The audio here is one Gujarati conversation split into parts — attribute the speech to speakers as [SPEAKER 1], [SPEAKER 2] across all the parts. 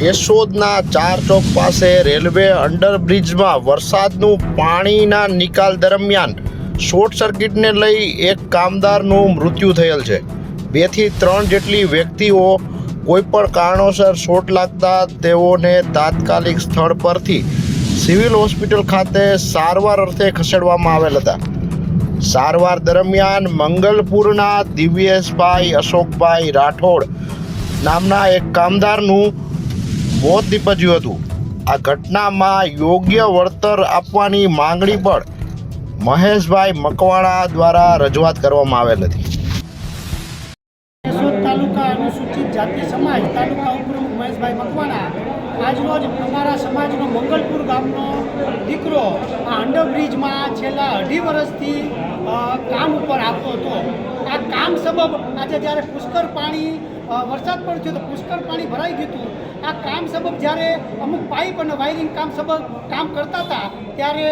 [SPEAKER 1] કેશોદના ચાર ચોક પાસે રેલવે અંડરબ્રિજમાં વરસાદનું પાણીના નિકાલ દરમિયાન શોર્ટ સર્કિટને લઈ એક કામદારનું મૃત્યુ થયેલ છે. બેથી ત્રણ જેટલી વ્યક્તિઓ કોઈપણ કારણોસર શોટ લાગતા તેઓને તાત્કાલિક સ્થળ પરથી સિવિલ હોસ્પિટલ ખાતે સારવાર અર્થે ખસેડવામાં આવેલ હતા. સારવાર દરમિયાન મંગલપુરના દિવ્યેશભાઈ અશોકભાઈ રાઠોડ નામના એક કામદારનું મોત નીપજ્યું હતું. આ ઘટનામાં યોગ્ય વળતર આપવાની માંગણી પર મહેશભાઈ મકવાણા દ્વારા રજૂઆત કરવામાં આવેલ હતી.
[SPEAKER 2] જાતિ સમાજ તાલુકા ઉપપ્રમુખ મહેશભાઈ મકવાણા આજરોજ અમારા સમાજનો મંગલપુર ગામનો દીકરો આ અંડરબ્રિજમાં છેલ્લા અઢી વર્ષથી કામ ઉપર આવતો હતો. આ કામ સબબ આજે જ્યારે પુષ્કર પાણી વરસાદ પડ્યો તો પુષ્કળ પાણી ભરાઈ ગયું હતું. આ કામ સબબ જ્યારે અમુક પાઇપ અને વાયરિંગ કામ સબબ કામ કરતા હતા, ત્યારે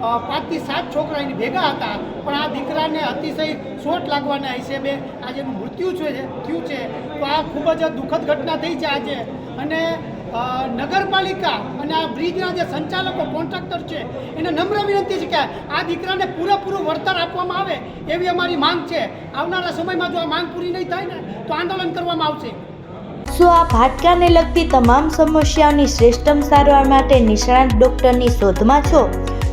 [SPEAKER 2] પાંચથી સાત છોકરા એની ભેગા હતા. પણ આ દીકરાને અતિશય ચોટ લાગવાના હિસાબે આજે એનું મૃત્યુ છે થયું છે. તો આ ખૂબ જ દુઃખદ ઘટના થઈ છે આજે. અને નગરપાલિકા અને આ બ્રિજના જે સંચાલકો, કોન્ટ્રાક્ટર છે, એને નમ્ર વિનંતી છે કે આ દીકરાને પૂરેપૂરું વળતર આપવામાં આવે એવી અમારી માંગ છે. આવનારા સમયમાં જો આ માંગ પૂરી નહીં થાય ને, તો આંદોલન કરવામાં આવશે.
[SPEAKER 3] શું આ ભાટકાને લગતી તમામ સમસ્યાઓની શ્રેષ્ઠમ સારવાર માટે નિષ્ણાત ડૉક્ટરની શોધમાં છો?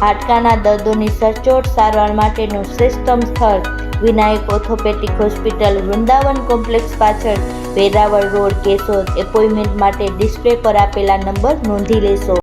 [SPEAKER 3] હાડકાના દર્દોની સચોટ સારવાર માટેનું શ્રેષ્ઠમ સ્થળ, Vinayak orthopedic hospital Vrindavan complex પાછળ, વેરાવળ રોડ કેશોદ એપોઇન્ટમેન્ટ માટે ડિસ્પ્લે પર આપેલા નંબર નોંધી લેશો.